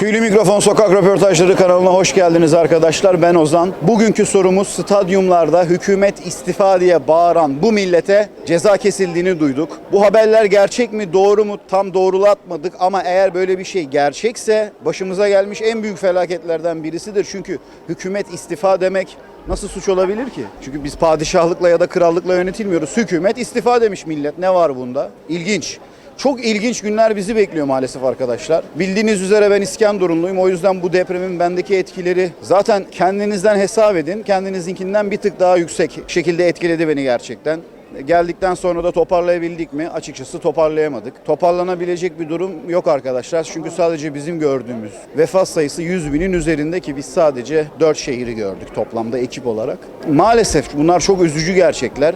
Tüylü Mikrofon Sokak Röportajları kanalına hoş geldiniz arkadaşlar. Ben Ozan. Bugünkü sorumuz stadyumlarda hükümet istifa diye bağıran bu millete ceza kesildiğini duyduk. Bu haberler gerçek mi doğru mu tam doğrulatmadık ama eğer böyle bir şey gerçekse başımıza gelmiş en büyük felaketlerden birisidir. Çünkü hükümet istifa demek Nasıl suç olabilir ki? Çünkü biz padişahlıkla ya da krallıkla yönetilmiyoruz. Hükümet istifa demiş millet. Ne var bunda? İlginç. Çok ilginç günler bizi bekliyor maalesef arkadaşlar. Bildiğiniz üzere ben İskenderunluyum. O yüzden bu depremin bendeki etkileri zaten kendinizden hesap edin. Kendinizinkinden bir tık daha yüksek şekilde etkiledi beni gerçekten. Geldikten sonra da toparlayabildik mi? Açıkçası toparlayamadık. Toparlanabilecek bir durum yok arkadaşlar. Çünkü sadece bizim gördüğümüz vefat sayısı 100 binin üzerinde ki biz sadece 4 şehri gördük toplamda ekip olarak. Maalesef bunlar çok üzücü gerçekler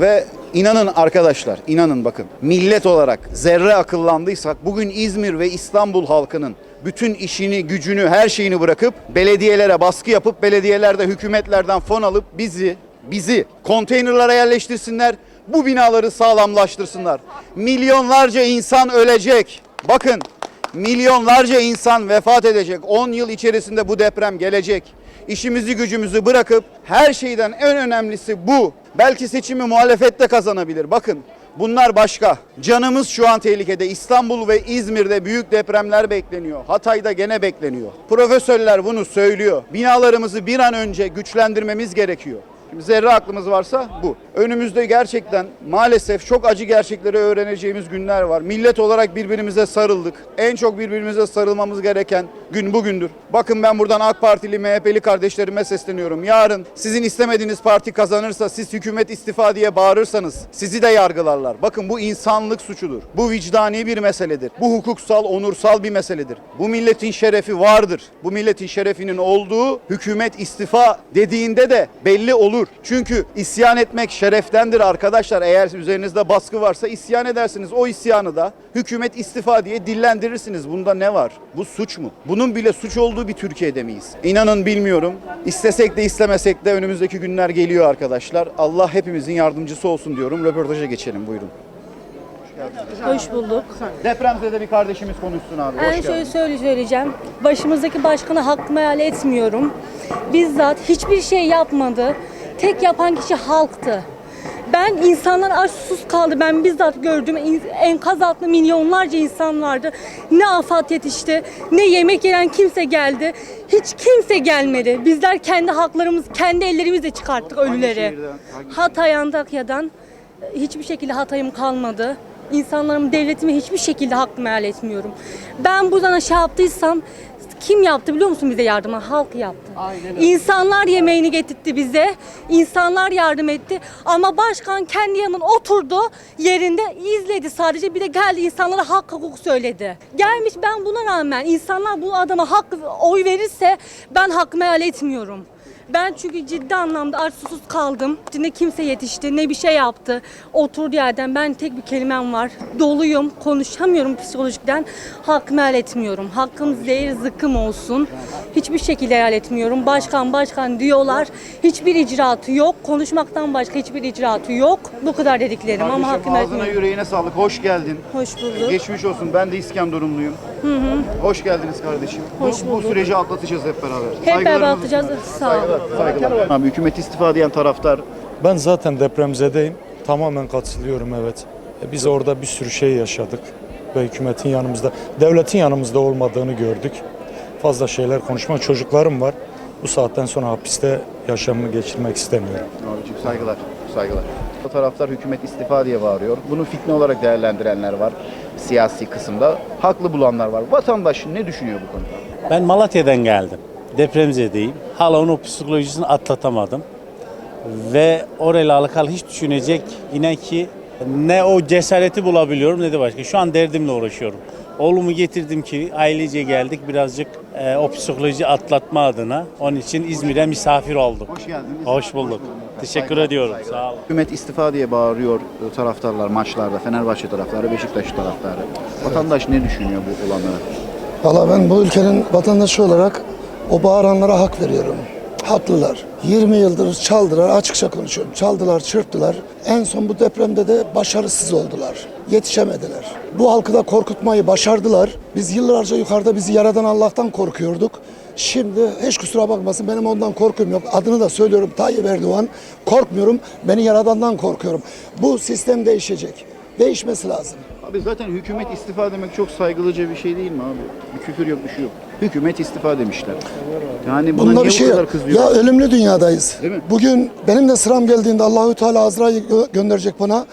ve inanın arkadaşlar, inanın bakın. Millet olarak zerre akıllandıysak bugün İzmir ve İstanbul halkının bütün işini, gücünü, her şeyini bırakıp belediyelere baskı yapıp belediyelerde hükümetlerden fon alıp bizi bizi konteynerlara yerleştirsinler. Bu binaları sağlamlaştırsınlar. Milyonlarca insan ölecek. Bakın milyonlarca insan vefat edecek. 10 yıl içerisinde bu deprem gelecek. İşimizi gücümüzü bırakıp her şeyden en önemlisi bu. Belki seçimi muhalefette kazanabilir. Bakın Bunlar başka. Canımız şu an tehlikede. İstanbul ve İzmir'de büyük depremler bekleniyor. Hatay'da gene bekleniyor. Profesörler bunu söylüyor. Binalarımızı bir an önce güçlendirmemiz gerekiyor. Şimdi zerre aklımız varsa bu. Önümüzde gerçekten maalesef çok acı gerçekleri öğreneceğimiz günler var. Millet olarak birbirimize sarıldık. En çok birbirimize sarılmamız gereken gün bugündür. Bakın ben buradan AK Partili, MHP'li kardeşlerime sesleniyorum. Yarın sizin istemediğiniz parti kazanırsa, siz hükümet istifa diye bağırırsanız sizi de yargılarlar. Bakın bu insanlık suçudur. Bu vicdani bir meseledir. Bu hukuksal, onursal bir meseledir. Bu milletin şerefi vardır. Bu milletin şerefinin olduğu hükümet istifa dediğinde de belli olur. Çünkü isyan etmek şereftendir arkadaşlar. Eğer üzerinizde baskı varsa isyan edersiniz. O isyanı da hükümet istifa diye dillendirirsiniz. Bunda ne var? Bu suç mu? Bunun bile suç olduğu bir Türkiye'de miyiz? İnanın bilmiyorum. İstesek de istemesek de önümüzdeki günler geliyor arkadaşlar. Allah hepimizin yardımcısı olsun diyorum. Röportaja geçelim buyurun. Hoş bulduk. Depremzede bir kardeşimiz konuşsun abi. Hoş Ben geldin. şöyle söyle söyleyeceğim. Başımızdaki başkanı hakkımı hayal etmiyorum. Bizzat hiçbir şey yapmadı. Tek yapan kişi halktı. Ben insanlar aç susuz kaldı. Ben bizzat gördüm. Enkaz altında milyonlarca insan vardı. Ne afat yetişti, ne yemek yenen kimse geldi. Hiç kimse gelmedi. Bizler kendi haklarımız, kendi ellerimizle çıkarttık ölüleri. Hatay Antakya'dan hiçbir şekilde hatayım kalmadı. İnsanlarım, devletime hiçbir şekilde hakkımı helal etmiyorum. Ben buradan aşağı yaptıysam kim yaptı biliyor musun bize yardımı? Halk yaptı. İnsanlar yemeğini getirtti bize. İnsanlar yardım etti. Ama başkan kendi yanına oturdu yerinde izledi sadece. Bir de geldi insanlara hak hukuk söyledi. Gelmiş ben buna rağmen insanlar bu adama hak oy verirse ben hakkımı helal etmiyorum. Ben çünkü ciddi anlamda aç susuz kaldım. Ne kimse yetişti, ne bir şey yaptı. Oturduğu yerden ben tek bir kelimem var. Doluyum, konuşamıyorum psikolojikten. Hakkımı helal etmiyorum. Hakkım zehir zıkkım olsun. Hiçbir şekilde helal etmiyorum. Başkan başkan diyorlar. Hiçbir icraatı yok. Konuşmaktan başka hiçbir icraatı yok. Bu kadar dediklerim ama Kardeşim hakkımı helal ağzına etmiyorum. yüreğine sağlık. Hoş geldin. Hoş bulduk. Geçmiş olsun. Ben de İskenderunluyum. Hoş geldiniz kardeşim. Hoş bu, bu süreci atlatacağız hep beraber. Hep beraber atlatacağız. Sağ olun. Saygılar, saygılar. Abi, hükümet istifa diyen taraftar Ben zaten depremzedeyim. Tamamen katılıyorum evet. E, Biz orada bir sürü şey yaşadık ve hükümetin yanımızda, devletin yanımızda olmadığını gördük. Fazla şeyler konuşma. Çocuklarım var. Bu saatten sonra hapiste yaşamımı geçirmek istemiyorum. Abiciğim saygılar, saygılar. Taraftar hükümet istifa diye bağırıyor. Bunu fitne olarak değerlendirenler var siyasi kısımda. Haklı bulanlar var. Vatandaş ne düşünüyor bu konuda? Ben Malatya'dan geldim. Depremzedeyim. Hala onun psikolojisini atlatamadım. Ve orayla alakalı hiç düşünecek inan ki ne o cesareti bulabiliyorum ne de başka. Şu an derdimle uğraşıyorum. Oğlumu getirdim ki ailece geldik birazcık e, o psikoloji atlatma adına. Onun için İzmir'e misafir olduk. Hoş geldiniz. Hoş bulduk. Teşekkür Saygılar, ediyorum. saygılar. Sağ olun. Hükümet istifa diye bağırıyor e, taraftarlar maçlarda. Fenerbahçe taraftarı, Beşiktaş taraftarı. Vatandaş ne düşünüyor bu olanı? Valla ben bu ülkenin vatandaşı olarak o bağıranlara hak veriyorum. Haklılar. 20 yıldır çaldılar, açıkça konuşuyorum. Çaldılar, çırptılar. En son bu depremde de başarısız oldular. yetişemediler. Bu halkı da korkutmayı başardılar. Biz yıllarca yukarıda bizi yaradan Allah'tan korkuyorduk. Şimdi hiç kusura bakmasın benim ondan korkum yok. Adını da söylüyorum Tayyip Erdoğan. Korkmuyorum. Beni yaradandan korkuyorum. Bu sistem değişecek. Değişmesi lazım. Abi zaten hükümet istifa demek çok saygılıca bir şey değil mi abi? Bir küfür yok bir şey yok. Hükümet istifa demişler. Yani buna Bunda niye bir şey bu kadar yok. kızıyor? Ya ölümlü dünyadayız. Değil mi? Bugün benim de sıram geldiğinde Allahü Teala Azra'yı gö- gönderecek bana.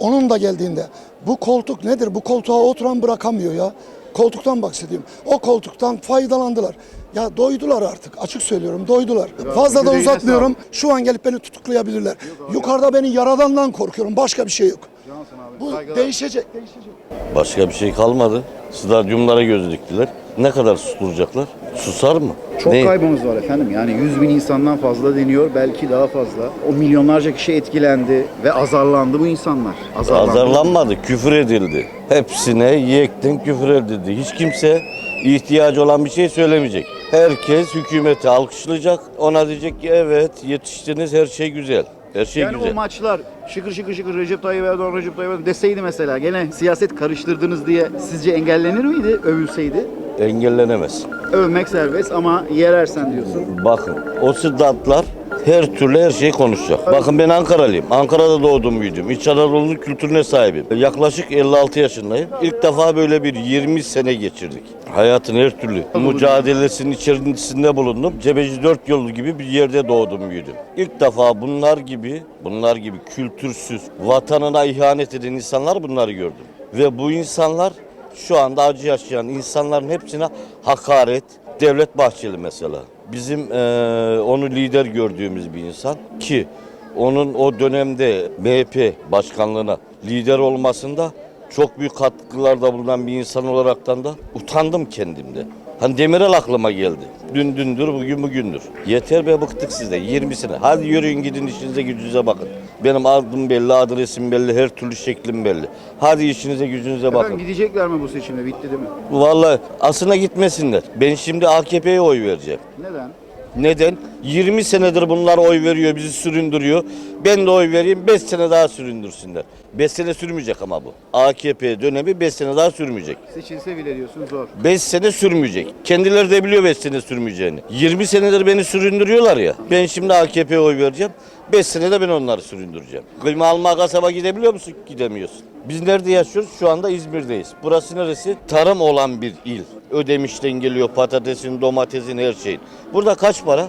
Onun da geldiğinde. Bu koltuk nedir? Bu koltuğa oturan bırakamıyor ya. Koltuktan bahsediyorum. O koltuktan faydalandılar. Ya doydular artık. Açık söylüyorum doydular. Fazla da yüreğine uzatmıyorum. Şu an gelip beni tutuklayabilirler. Yukarıda beni yaradandan korkuyorum. Başka bir şey yok. Cansın abi, Bu saygılar. değişecek. Değişecek. Başka bir şey kalmadı. Stadyumlara göz diktiler. Ne kadar susturacaklar? Susar mı? Çok Ne? kaybımız var efendim. Yani 100 bin insandan fazla deniyor. Belki daha fazla. O milyonlarca kişi etkilendi ve azarlandı bu insanlar. Azarlandı. Azarlanmadı, küfür edildi. Hepsine yektin küfür edildi. Hiç kimse ihtiyacı olan bir şey söylemeyecek. Herkes hükümeti alkışlayacak. Ona diyecek ki evet yetiştiniz her şey güzel. Her şey Yani güzel. o maçlar şıkır şıkır şıkır Recep Tayyip Erdoğan, Recep Tayyip Erdoğan deseydi mesela gene siyaset karıştırdınız diye sizce engellenir miydi övülseydi? Engellenemez. Övmek serbest ama yerersen diyorsun. Bakın o sıddatlar her türlü her şeyi konuşacak. Bakın ben Ankaralıyım. Ankara'da doğdum büyüdüm. İç Anadolu kültürüne sahibim. Yaklaşık 56 yaşındayım. İlk defa böyle bir 20 sene geçirdik. Hayatın her türlü mücadelesinin içerisinde bulundum. Cebeci dört yolu gibi bir yerde doğdum büyüdüm. İlk defa bunlar gibi, bunlar gibi kültürsüz, vatanına ihanet eden insanlar bunları gördüm. Ve bu insanlar şu anda acı yaşayan insanların hepsine hakaret. Devlet Bahçeli mesela. Bizim eee, onu lider gördüğümüz bir insan ki onun o dönemde MHP başkanlığına lider olmasında çok büyük katkılarda bulunan bir insan olaraktan da utandım kendimde. Hani Demirel aklıma geldi. Dün dündür, bugün bugündür. Yeter be bıktık sizden 20 sene. Hadi yürüyün gidin işinize gücünüze bakın. Benim adım belli, adresim belli, her türlü şeklim belli. Hadi işinize gücünüze bakın. Efendim gidecekler mi bu seçimde? Bitti değil mi? Vallahi aslına gitmesinler. Ben şimdi AKP'ye oy vereceğim. Neden? Neden? 20 senedir bunlar oy veriyor, bizi süründürüyor. Ben de oy vereyim, 5 sene daha süründürsünler. 5 sene sürmeyecek ama bu. AKP dönemi 5 sene daha sürmeyecek. Seçilse bile diyorsun zor. 5 sene sürmeyecek. Kendileri de biliyor 5 sene sürmeyeceğini. 20 senedir beni süründürüyorlar ya. Ben şimdi AKP'ye oy vereceğim. 5 senede ben onları süründüreceğim. Kıyma alma kasaba gidebiliyor musun? Gidemiyorsun. Biz nerede yaşıyoruz? Şu anda İzmir'deyiz. Burası neresi? Tarım olan bir il. Ödemiş'ten geliyor patatesin, domatesin, her şeyin. Burada kaç para?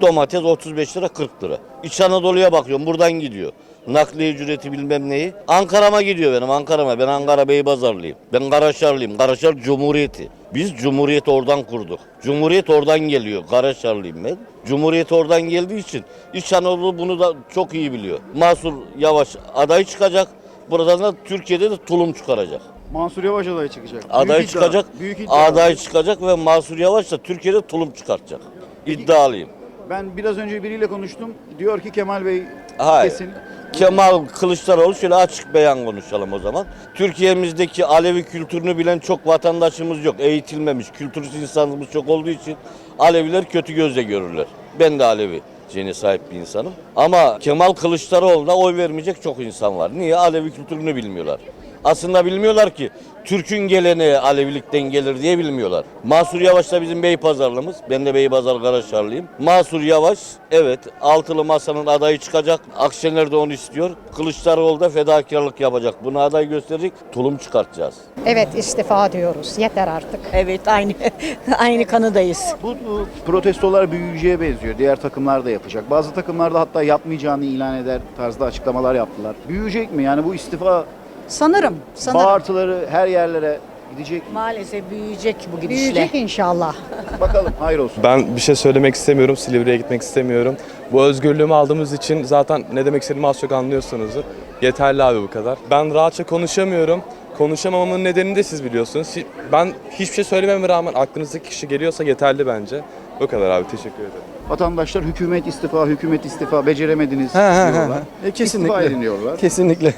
Domates 35 lira 40 lira. İç Anadolu'ya bakıyorum buradan gidiyor. Nakliye ücreti bilmem neyi. Ankara'ma gidiyor benim Ankara'ma. Ben Ankara Beybazarlıyım. Ben Karaşarlıyım. Karaşar Cumhuriyeti. Biz Cumhuriyet oradan kurduk. Cumhuriyet oradan geliyor. Karaşarlıyım ben. Cumhuriyet oradan geldiği için İç Anadolu bunu da çok iyi biliyor. Mahsur Yavaş aday çıkacak. Buradan da Türkiye'de de tulum çıkaracak. Mansur Yavaş aday çıkacak. Aday Büyük iddia, çıkacak. Büyük iddia. Aday çıkacak ve Mahsur Yavaş da Türkiye'de tulum çıkartacak. İddialıyım. Ben biraz önce biriyle konuştum. Diyor ki Kemal Bey Hayır. kesin. Kemal Kılıçdaroğlu şöyle açık beyan konuşalım o zaman. Türkiye'mizdeki Alevi kültürünü bilen çok vatandaşımız yok. Eğitilmemiş, kültürsüz insanımız çok olduğu için Aleviler kötü gözle görürler. Ben de Alevi cene sahip bir insanım. Ama Kemal Kılıçdaroğlu'na oy vermeyecek çok insan var. Niye? Alevi kültürünü bilmiyorlar. Aslında bilmiyorlar ki Türk'ün geleneği Alevilikten gelir diye bilmiyorlar. Mahsur Yavaş da bizim Beypazarlımız. Ben de Beypazar Karaşarlıyım. Mahsur Yavaş evet altılı masanın adayı çıkacak. Akşener de onu istiyor. Kılıçdaroğlu da fedakarlık yapacak. Bunu aday gösterecek. Tulum çıkartacağız. Evet istifa diyoruz. Yeter artık. Evet aynı aynı kanıdayız. Bu, bu protestolar büyüyeceğe benziyor. Diğer takımlar da yapacak. Bazı takımlar da hatta yapmayacağını ilan eder tarzda açıklamalar yaptılar. Büyüyecek mi? Yani bu istifa Sanırım, sanırım. bağırtıları her yerlere gidecek? Maalesef büyüyecek bu gidişle. Büyüyecek inşallah. Bakalım hayır olsun. Ben bir şey söylemek istemiyorum. Silivri'ye gitmek istemiyorum. Bu özgürlüğümü aldığımız için zaten ne demek istediğimi az çok anlıyorsunuzdur. Yeterli abi bu kadar. Ben rahatça konuşamıyorum. Konuşamamamın nedenini de siz biliyorsunuz. Ben hiçbir şey söylememe rağmen aklınızdaki kişi geliyorsa yeterli bence. Bu kadar abi teşekkür ederim. Vatandaşlar hükümet istifa, hükümet istifa beceremediniz He, he, he, diyorlar. he. E, kesinlikle. İstifa edin diyorlar. Kesinlikle.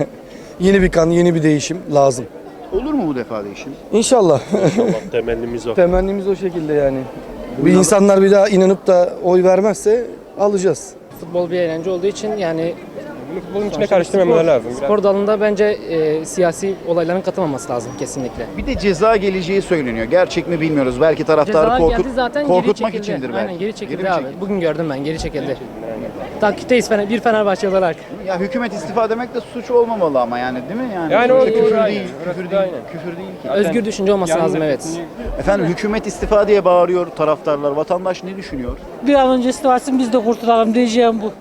Yeni bir kan, yeni bir değişim lazım. Olur mu bu defa değişim? İnşallah. Temennimiz o. Temennimiz o şekilde yani. Bir insanlar bir daha inanıp da oy vermezse alacağız. Futbol bir eğlence olduğu için yani Bunu futbolun içine karıştırmamaları lazım. Spor dalında bence e, siyasi olayların katılmaması lazım kesinlikle. Bir de ceza geleceği söyleniyor. Gerçek mi bilmiyoruz. Belki taraftarı Ceza korkut, geldi zaten korkutmak geri çekildi. içindir belki. Aynen geri çekildi mi abi. çekildi? Bugün gördüm ben geri çekildi. Takipteyiz Fener, bir Fenerbahçe olarak. Ya hükümet istifa demek de suç olmamalı ama yani değil mi yani? Yani Sonuçta o küfür aynen. değil, Orası küfür da değil, aynen. küfür değil ki. Özgür düşünce olması lazım evet. Efendim hükümet istifa diye bağırıyor taraftarlar. Vatandaş ne düşünüyor? Bir an önce istifa etsin biz de kurtulalım diyeceğim bu.